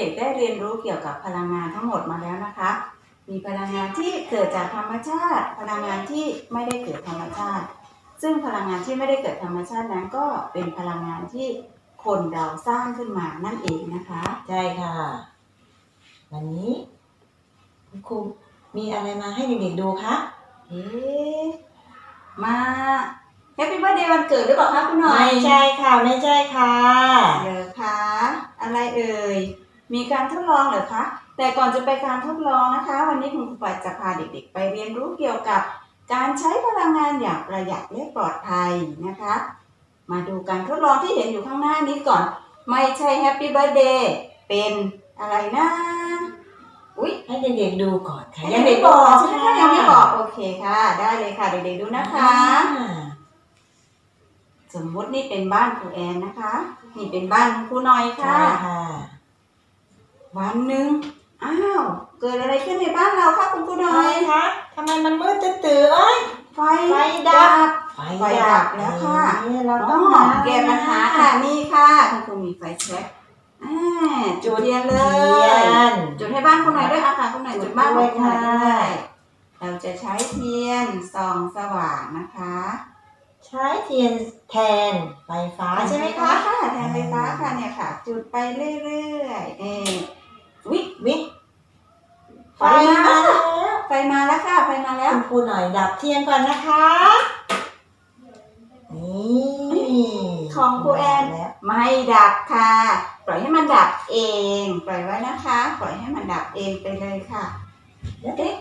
ด็กๆได้เรียนรู้เกี่ยวกับพลังงานทั้งหมดมาแล้วนะคะ มีพลังงานที่เกิดจากธรรมชาติ พลังงานที่ไม่ได้เกิดธรรมชาติ ซึ่งพลังงานที่ไม่ได้เกิดธรรมชาตินั้นก็เป็นพลังงานที่คนเราสร้างขึ้นมานั่นเองนะคะ ใช่ค่ะ วันนี้คุณครูมีอะไรมาให้เด็กๆดูคะเอ๊ะมาแฮปปี้ i r t h d เดย์วันเกิดหรือเปล่าคะคุณหน่อย ไม่ใช่ค่ะ ไม่ใช่ค่ะเหรอคะอะไรเอ่ย มีการทดลองเหรอคะ แต่ก่อนจะไปการทดลองนะคะ วันนี้คุณครูปัดจะพาเด็กๆ ไปเรียนรู้เกี่ยวกับ การใช้พลังงานอย่างประหยัดและปลอดภัยนะคะ มาดูการทดลองที่เห็นอยู่ข้างหน้านี้ก่อน ไม่ใช่แฮปปี้ i r t h d เดย์เป็นอะไรนะอุ๊ยให้เด็กๆดูก่อนค่ะยังไม่บอกใช่ไหมคะยังไม่บอกโอเคค่ะ ได้เลยค่ะเด็กๆดูนะคะอ่าสมมุตินี่เป็นบ้านครูแอนนะคะ นี่เป็นบ้านครูหน่อยใช่ค่ะค่ะ วันหนึ่งอ้าว เกิดอะไรขึ้นในบ้านเราคะคุณครูหน่อทำไมยคะทำไมมันมืดตื้อๆเอ้ยไฟไฟดับไฟดับแล้วค่ะนี่เราต้ต้อองงหอหามแก้ปัญหาค่ะนี่ค่ะคุณครูมีไฟแช็กอ่าจุดเทียนเลเทียยนจุดให้บ้านคุณหน่อยด้วยอาค่ะคุณหน่อยจุดบ้านคุณหน่อยจุดด้วยด้วค่ะยเราจะใช้เทียนส่องสว่างนะคะ ใช้เทียนแทนไฟฟ้าใช่ไหมคะค่ะแทนไฟฟ้าค่ะเนี่ยค่ะ จุดไปเรื่อยๆเออ วิวิไฟมาแล้วไฟมาแล้วค่ะ ไฟมาแล้วคุณครูหน่อยดับเทียนก่อนนะคะ นี่ของครูแอนแล้วไม่ดับค่ะ ปล่อยให้มันดับเอง ปล่อยไว้นะคะ ปล่อยให้มันดับเองไปเลยค่ะเอ๊ะ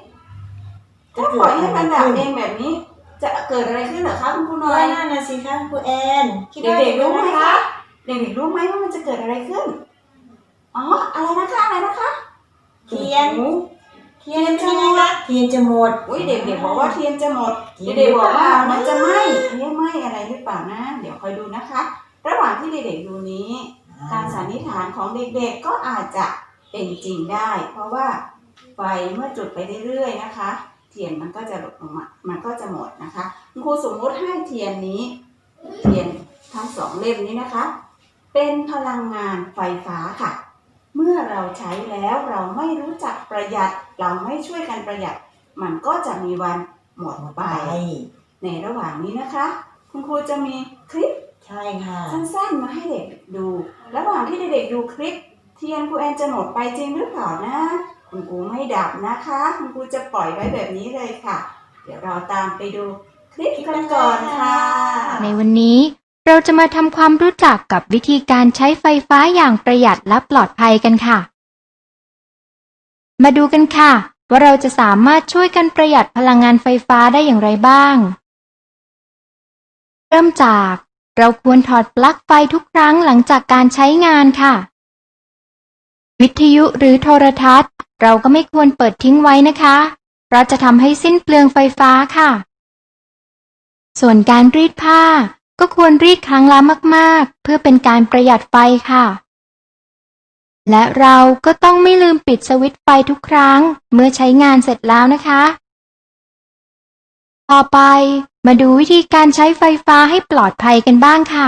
ถ้าปล่อยให้มันดับเองแบบนี้ จะเกิดอะไรขึ้นเหรอคะคุณครูหน่ก็อยนั่นนะสิคะคุณครูแอนคิดว่าเด็กๆรู้ไหมนคะเด็กๆรู้ไหมว่ามันจะเกิดอะไรขึ้น อ๋อ อะไรนะคะ อะไรนะคะ เทียนหูเทียนจะหมดเทียนจะหมด อุ้ยเด็กๆบอกว่าเทียนจะหมดจริงเด็กๆบอกว่าหรือเปล่ามันจะไหม้เอ๊ะไหม้อะไรหรือเปล่านะ เดี๋ยวคอยดูนะคะ ระหว่างที่เด็กๆดูนี้ การสันนิษฐานของเด็กๆก็อาจจะเป็นจริงได้ เพราะว่าไฟเมื่อจุดไปเรื่อยๆนะคะ เทียนมันก็จะหลดลงมา มันก็จะหมดนะคะคุณครูสมมติให้เทียนนี้ เทียนทั้งสองเล่มนี้นะคะ เป็นพลังงานไฟฟ้าค่ะ เมื่อเราใช้แล้วเราไม่รู้จักประหยัด เราไม่ช่วยกันประหยัด มันก็จะมีวันหมดหมดไปไป ในระหว่างนี้นะคะ คุณครูจะมีคลิปใช่ค่ะสั้นๆมาให้เด็กดู ระหว่างที่เด็กๆดูคลิป เทียนครูแอนจะหมดไปจริงหรือเปล่านะ คุณครูไม่ดับนะคะ คุณครูจะปล่อยไว้แบบนี้เลยค่ะ เดี๋ยวเราตามไปดูคลิปกันก่อนค่ะ ในวันนี้ เราจะมาทำความรู้จักกับวิธีการใช้ไฟฟ้าอย่างประหยัดและปลอดภัยกันค่ะ มาดูกันค่ะ ว่าเราจะสามารถช่วยกันประหยัดพลังงานไฟฟ้าได้อย่างไรบ้าง เริ่มจาก เราควรถอดปลั๊กไฟทุกครั้งหลังจากการใช้งานค่ะ วิทยุหรือโทรทัศน์ เราก็ไม่ควรเปิดทิ้งไว้นะคะ เพราะจะทำให้สิ้นเปลืองไฟฟ้าค่ะ ส่วนการรีดผ้า ก็ควรรีดครั้งละมากๆ เพื่อเป็นการประหยัดไฟค่ะ และเราก็ต้องไม่ลืมปิดสวิตช์ไฟทุกครั้ง เมื่อใช้งานเสร็จแล้วนะคะ ต่อไปมาดูวิธีการใช้ไฟฟ้าให้ปลอดภัยกันบ้างค่ะ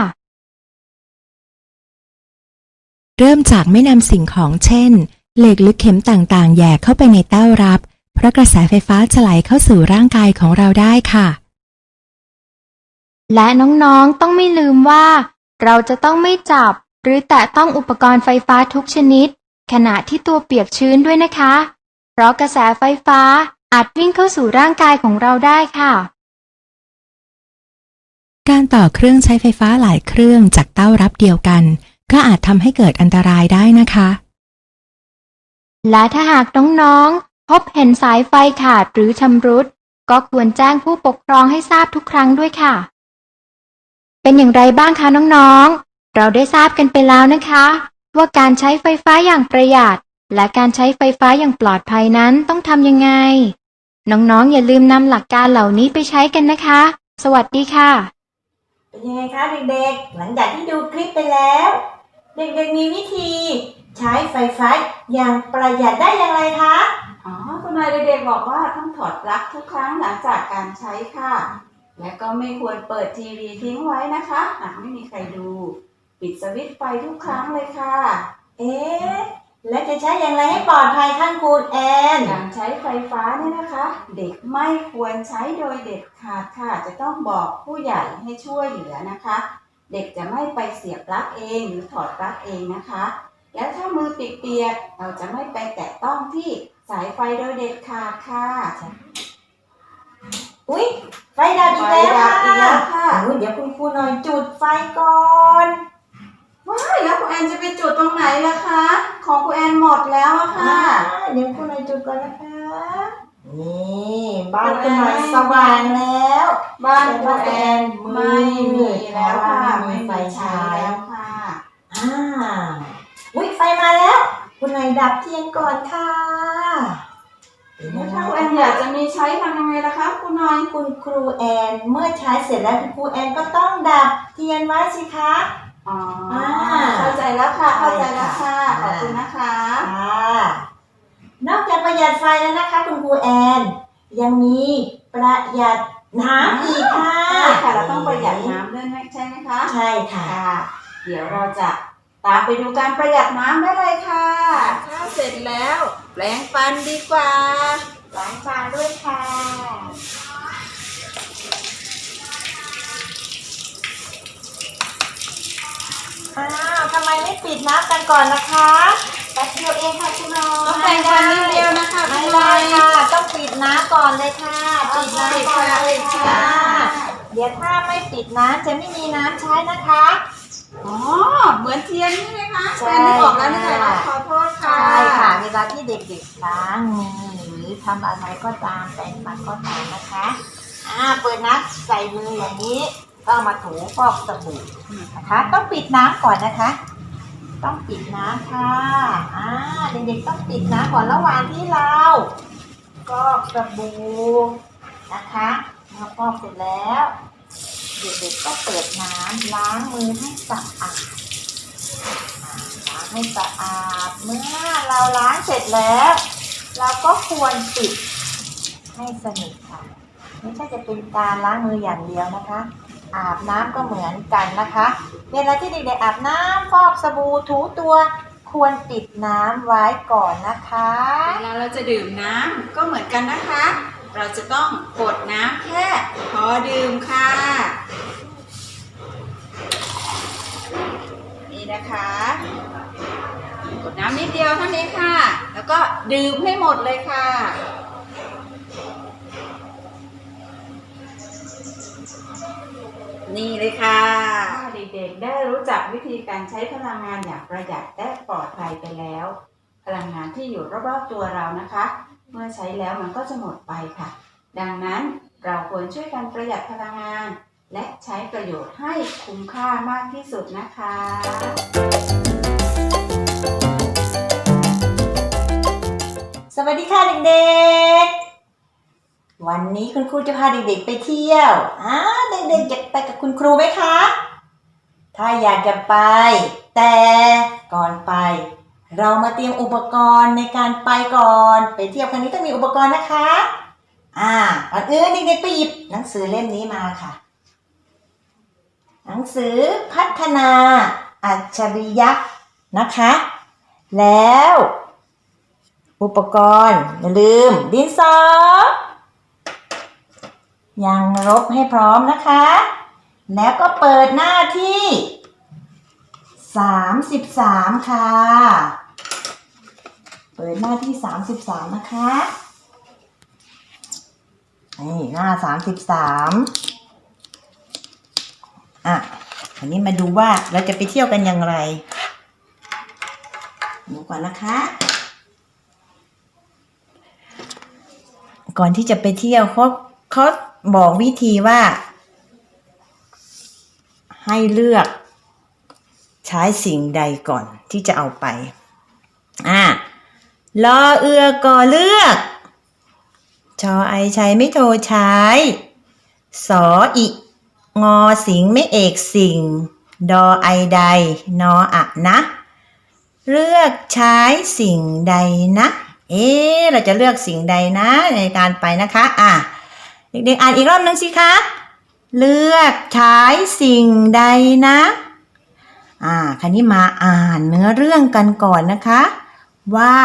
เริ่มจากไม่นำสิ่งของเช่น เหล็กหรือเข็มต่างๆ แย่เข้าไปในเต้ารับ เพราะกระแสไฟฟ้าจะไหลเข้าสู่ร่างกายของเราได้ค่ะ และน้อง ๆ ต้องไม่ลืมว่า เราจะต้องไม่จับ หรือแตะต้องอุปกรณ์ไฟฟ้าทุกชนิด ขณะที่ตัวเปียกชื้นด้วยนะคะ เพราะกระแสไฟฟ้าอาจวิ่งเข้าสู่ร่างกายของเราได้ค่ะ การต่อเครื่องใช้ไฟฟ้าหลายเครื่องจากเต้ารับเดียวกัน ก็อาจทำให้เกิดอันตรายได้นะคะ และถ้าหากน้อง ๆ พบเห็นสายไฟขาดหรือชำรุด ก็ควรแจ้งผู้ปกครองให้ทราบทุกครั้งด้วยค่ะ เป็นอย่างไรบ้างคะน้องๆ เราได้ทราบกันไปแล้วนะคะ ว่าการใช้ไฟฟ้าอย่างประหยัด และการใช้ไฟฟ้าอย่างปลอดภัยนั้นต้องทำยังไง น้องๆ อย่าลืมนำหลักการเหล่านี้ไปใช้กันนะคะ สวัสดีค่ะ เป็นยังไงคะเด็กๆ หลังจากที่ดูคลิปไปแล้ว เด็กๆมีวิธี ใช้ไฟฟ้าอย่างประหยัดได้อย่างไรคะ อ๋อคุณนายเด็กๆบอกว่าต้องถอดปลั๊กทุกครั้งหลังจากการใช้ค่ะ และก็ไม่ควรเปิดทีวีทิ้งไว้นะคะ หากไม่มีใครดู ปิดสวิตช์ไฟทุกครั้งเลยค่ะ เอ๊ะและจะใช้อย่างไรให้ปลอดภัยท่านครูแอน การใช้ไฟฟ้าเนี่ยนะคะ เด็กไม่ควรใช้โดยเด็ดขาดค่ะ จะต้องบอกผู้ใหญ่ให้ช่วยเหลือนะคะ เด็กจะไม่ไปเสียบปลั๊กเองหรือถอดปลั๊กเองนะคะ แล้วถ้ามือเปียกๆเราจะไม่ไปแตะต้องที่สายไฟโดยเด็ดขาดค่ะ อุ้ยไฟดับอีกไฟแล้วดับอีกแล้วค่ะ อุ๊ยเดี๋ยวคุณครูหน่อยจุดไฟก่อน ว้ายแล้วคุณแอนจะไปจุดตรงไหนล่ะคะ ของคุณแอนหมดแล้วอะค่ะอ่าเดี๋ยวคุณหน่อยจุดก่อนนะคะ นี่บ้านคุณหน่อยสว่างแล้ว บ้านคุณแอนไม่ไม่มีมีแล้วค่ะไม่ไม่มีไฟมีฉาใช้ยแล้วค่ะ อ่า อุ้ยไฟมาแล้ว คุณหน่อยดับเทียนก่อนค่ะ เดี๋ยวแล้วนะถ้าคะคุณแอนอยากจะมีใช้ทำยังไงล่ะคะคุณน้อยคุณครูแอน เมื่อใช้เสร็จแล้วคุณครูแอนก็ต้องดับเทียนไว้สิคะ อ๋ออ่าเข้าใจแล้วค่ะ เข้าใจแล้วค่ะใช่ค่ะ ขอบคุณนะคะ ค่ะนอกจากประหยัดไฟแล้วนะคะ คุณครูแอน ยังมีประหยัดน้ำอีกค่ะ ใช่ค่ะ เราต้องประหยัดน้ำด้วยไหมใช่ไหมคะ ใช่ค่ะค่ะเดี๋ยวเราจะ ตามไปดูการประหยัดน้ำได้เลยค่ะถ้าเสร็จแล้ว แปลงฟันดีกว่าล้างจานด้วยค่ะอ้าวทำไมไม่ปิดน้ำกันก่อนนะคะแป๊บเดียวเองค่ะคุณน้องต้องแปรงฟันนิดเดียวนะคะไม่คุณได้น้อยค่ะ ต้องปิดน้ำก่อนเลยค่ะ ปิดน้ำก่อนเลยค่ะค่ะเดี๋ยวถ้าไม่ปิดน้ำจะไม่มีน้ำใช้นะคะ อ๋อ เหมือนเทียนนี่ไหมคะใช่ แฟนนึกออกแล้วนะคะค่ะขอโทษค่ะใช่ค่ะ เวลาที่เด็กๆล้างมือหรือทำอะไรก็ตามแปรงฟันก็ตามนะคะอ่าเปิดน้ำใส่มืออย่างนี้ก็เอามาถูฟอกสบู่นะคะ ต้องปิดน้ำก่อนนะคะ ต้องปิดน้ำค่ะอ่าเด็กๆต้องปิดน้ำก่อนระหว่างที่เราฟอกสบู่นะคะเมื่อฟอกเสร็จแล้ว เด็กๆก็เปิดน้ำล้างมือให้สะอาดล้างให้สะอาด เมื่อเราล้างเสร็จแล้ว เราก็ควรปิดให้สนิทค่ะ ไม่ใช่จะเป็นการล้างมืออย่างเดียวนะคะ อาบน้ำก็เหมือนกันนะคะ เวลาที่เด็กๆอาบน้ำฟอกสบู่ถูตัวควรปิดน้ำไว้ก่อนนะคะ เวลาเราจะดื่มน้ำก็เหมือนกันนะคะ เราจะต้องกดน้ำแค่พอดื่มค่ะ นี่นะคะ กดน้ำนิดเดียวเท่านี้ค่ะ แล้วก็ดื่มให้หมดเลยค่ะนี่เลยค่ะเด็กๆได้รู้จักวิธีการใช้พลังงานอย่างประหยัดและปลอดภัยไปแล้ว พลังงานที่อยู่รอบๆตัวเรานะคะ เมื่อใช้แล้วมันก็จะหมดไปค่ะ ดังนั้นเราควรช่วยกันประหยัดพลังงาน และใช้ประโยชน์ให้คุ้มค่ามากที่สุดนะคะสวัสดีค่ะเด็กๆ วันนี้คุณครูจะพาเด็กๆไปเที่ยวอ่าเด็กๆจะไปกับคุณครูไหมคะ ถ้าอยากจะไป แต่ก่อนไป เรามาเตรียมอุปกรณ์ในการไปก่อน ไปเที่ยวครั้งนี้ต้องมีอุปกรณ์นะคะ อ่าก่อนอื่นเด็กๆไปหยิบหนังสือเล่มนี้มาค่ะ หนังสือพัฒนาอัจฉริยะนะคะ แล้ว อุปกรณ์อย่าลืม ดินสอยางลบให้พร้อมนะคะ แล้วก็เปิดหน้าที่ 33ค่ะ เปิดหน้าที่33นะคะ นี่หน้า33อะอันนี้มาดูว่าเราจะไปเที่ยวกันอย่างไร ดูก่อนนะคะ ก่อนที่จะไปเที่ยวเขาเขาบอกวิธีว่า ให้เลือก ใช้สิ่งใดก่อนที่จะเอาไป อ่าลอเอือก่อเลือก ชอไอชัยไม่โทรใช้ สออิ งอสิงไม่เอกสิ่ง ดอไอใด นออะนะ เลือกใช้สิ่งใดนะ เอ๊เราจะเลือกสิ่งใดนะในการไปนะคะ อะ เด็กๆอ่านอีกรอบนึงสิคะ เลือกใช้สิ่งใดนะ อ่าคันนี้มาอ่านเนื้อเรื่องกันก่อนนะคะ ว่า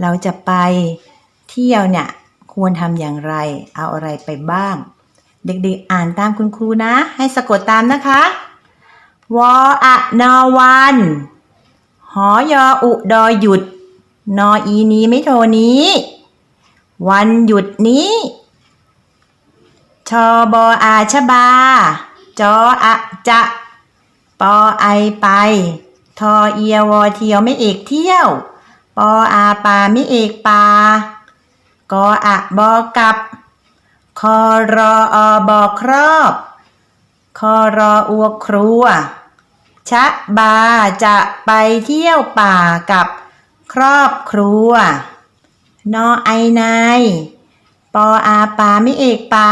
เราจะไปเที่ยวเนี่ยควรทำอย่างไร เอาอะไรไปบ้าง เด็กๆอ่านตามคุณครูนะ ให้สะกดตามนะคะ วออะนอวันหอยออุดอหยุด นออีนี้ไม่โทนี้ วันหยุดนี้ชอบออาชบา จออะจะ ปอไอไป ทอเอียวอเที่ยวไม่เอกเที่ยว ปออาปาไม่เอกปากออะบอกับคอรออบอครอบ คอรออัวครัว ชะบาจะไปเที่ยวป่ากับครอบครัว นอไอนายปออาปาไม่เอกปา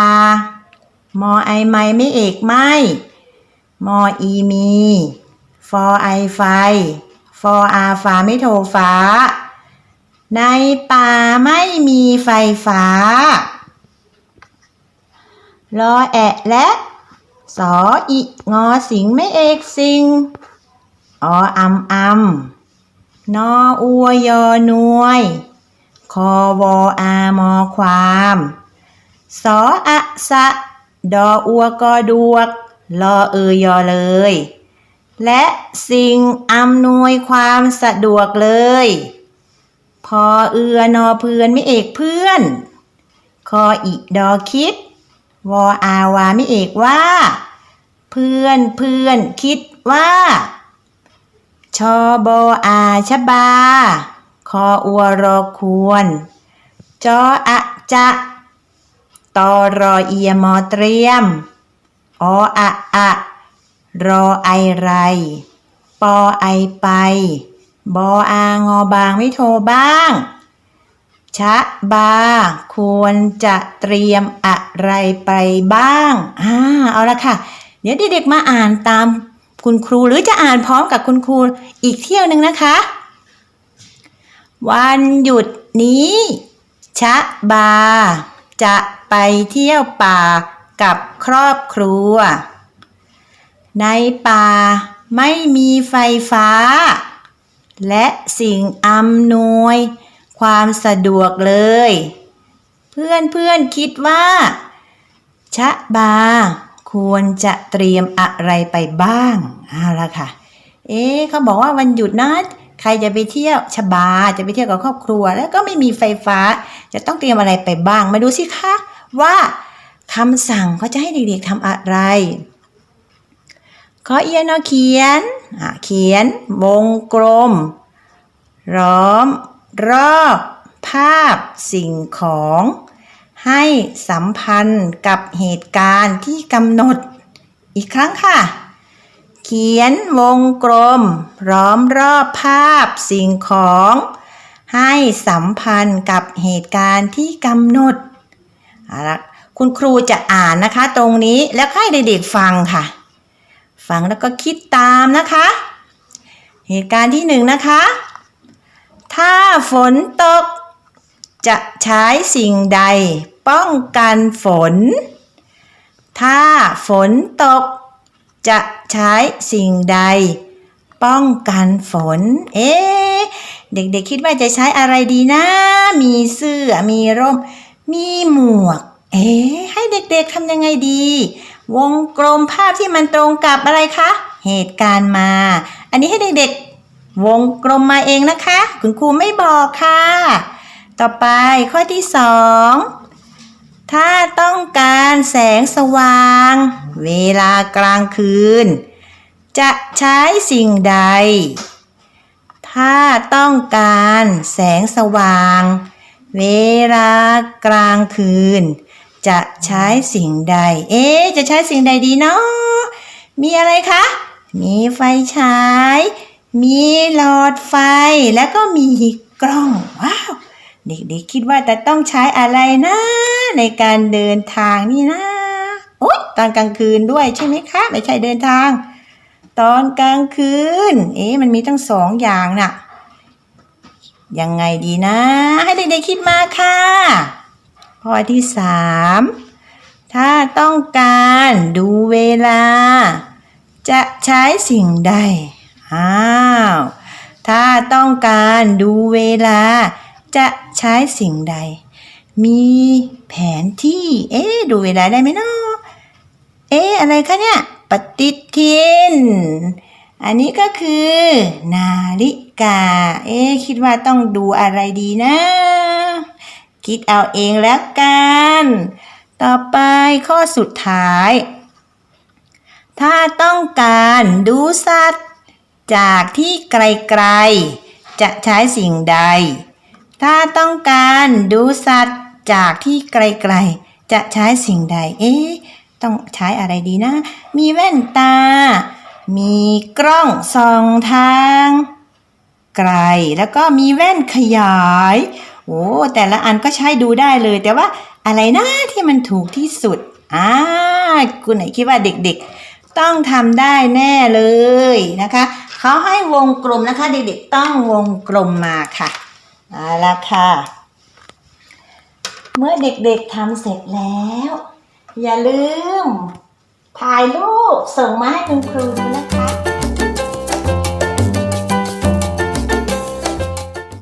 มอไอไม่ไม่เอกไม่ มออีมีฟอไอไฟฟออาฟ้าไม่โทรฟ้า ในป่าไม่มีไฟฟ้า รอแอะและสออีงอสิงไม่เอกสิงออำอำนออัวยอนวย คอวออามอความ สออะสะ ดออัวกอดวก ลอเอยอเลย และสิ่งอำนวยความสะดวกเลย พอเอือนอเพื่อนไม่เอกเพื่อน คออีดอคิด วออาวาไม่เอกว่า เพื่อนเพื่อนคิดว่า ชอบออาชบา คออัวรอควร จออะจะตอรอเอียมอเตรียม ออะอะรอไอไร ปอไอไป บออางอบางไม่โทรบ้าง ชะบา ควรจะเตรียมอะไรไปบ้างอ่าเอาละค่ะ เดี๋ยวเด็กๆมาอ่านตามคุณครูหรือจะอ่านพร้อมกับคุณครูอีกเที่ยวหนึ่งนะคะ วันหยุดนี้ ชะบา จะไปเที่ยวป่า กับครอบครัว ในป่าไม่มีไฟฟ้า และสิ่งอำนวย ความสะดวกเลย เพื่อนเพื่อนๆคิดว่า ชะบา ควรจะเตรียมอะไรไปบ้างเอาละค่ะ เอ๊เขาบอกว่าวันหยุดนะใครจะไปเที่ยวชะบาจะไปเที่ยวกับครอบครัว แล้วก็ไม่มีไฟฟ้า จะต้องเตรียมอะไรไปบ้าง มาดูสิคะว่า คำสั่งเขาจะให้เด็กๆทำอะไรขอเอียนเอาเขียนเขียน วงกลมล้อม รอบ ภาพ สิ่งของ ให้สัมพันธ์กับเหตุการณ์ที่กำหนด อีกครั้งค่ะ เขียนวงกลมล้อมรอบภาพ สิ่งของ ให้สัมพันธ์กับเหตุการณ์ที่กำหนดเอาละ คุณครูจะอ่านนะคะ ตรงนี้แล้วให้เด็กๆฟังค่ะ ฟังแล้วก็คิดตามนะคะ เหตุการณ์ที่หนึ่งนะคะ ถ้าฝนตก จะใช้สิ่งใด ป้องกันฝน ถ้าฝนตก จะใช้สิ่งใด ป้องกันฝน เอ๊ะเด็กๆคิดว่าจะใช้อะไรดีนะ มีเสื้อ มีร่ม มีหมวก เอ๊ให้เด็กๆทำยังไงดี วงกลมภาพที่มันตรงกับอะไรคะ เหตุการณ์มา อันนี้ให้เด็กๆ วงกลมมาเองนะคะ คุณครูไม่บอกค่ะ ต่อไปข้อที่สองถ้าต้องการแสงสว่าง เวลากลางคืน จะใช้สิ่งใด ถ้าต้องการแสงสว่าง เวลากลางคืน จะใช้สิ่งใด เอ๊จะใช้สิ่งใดดีเนาะมีอะไรคะ มีไฟฉาย มีหลอดไฟ แล้วก็มีกล้อง ว้าว เด็กๆคิดว่าจะต้องใช้อะไรนะ ในการเดินทางนี่นะโอ๊ยตอนกลางคืนด้วยใช่ไหมคะ ไม่ใช่เดินทาง ตอนกลางคืน เอ๊ะมันมีตั้งสองอย่างน่ะ ยังไงดีนะ ให้เด็กๆคิดมาค่ะ ข้อที่สามถ้าต้องการดูเวลา จะใช้สิ่งใด อ้าว ถ้าต้องการดูเวลา จะใช้สิ่งใด มีแผนที่ เอ๊ดูเวลาได้ไหมเนาะเอ๊อะไรคะเนี่ย ปฏิทิน อันนี้ก็คือ นาฬิกา เอ๊คิดว่าต้องดูอะไรดีนะ คิดเอาเองแล้วกัน ต่อไปข้อสุดท้าย ถ้าต้องการดูสัตว์ จากที่ไกลๆ จะใช้สิ่งใด ถ้าต้องการดูสัตว์จากที่ไกลๆ จะใช้สิ่งใด เอ๊ะ ต้องใช้อะไรดีนะ มีแว่นตา มีกล้องส่องทาง ไกล แล้วก็มีแว่นขยาย โอ้แต่ละอันก็ใช้ดูได้เลย แต่ว่าอะไรนะที่มันถูกที่สุดอ่าคุณไหนคิดว่าเด็กๆ ต้องทำได้แน่เลยนะคะเขาให้วงกลมนะคะเด็กๆต้องวงกลมมาค่ะเอาละค่ะ เมื่อเด็กๆทำเสร็จแล้ว อย่าลืมถ่ายรูปส่งมาให้คุณครูดูนะคะ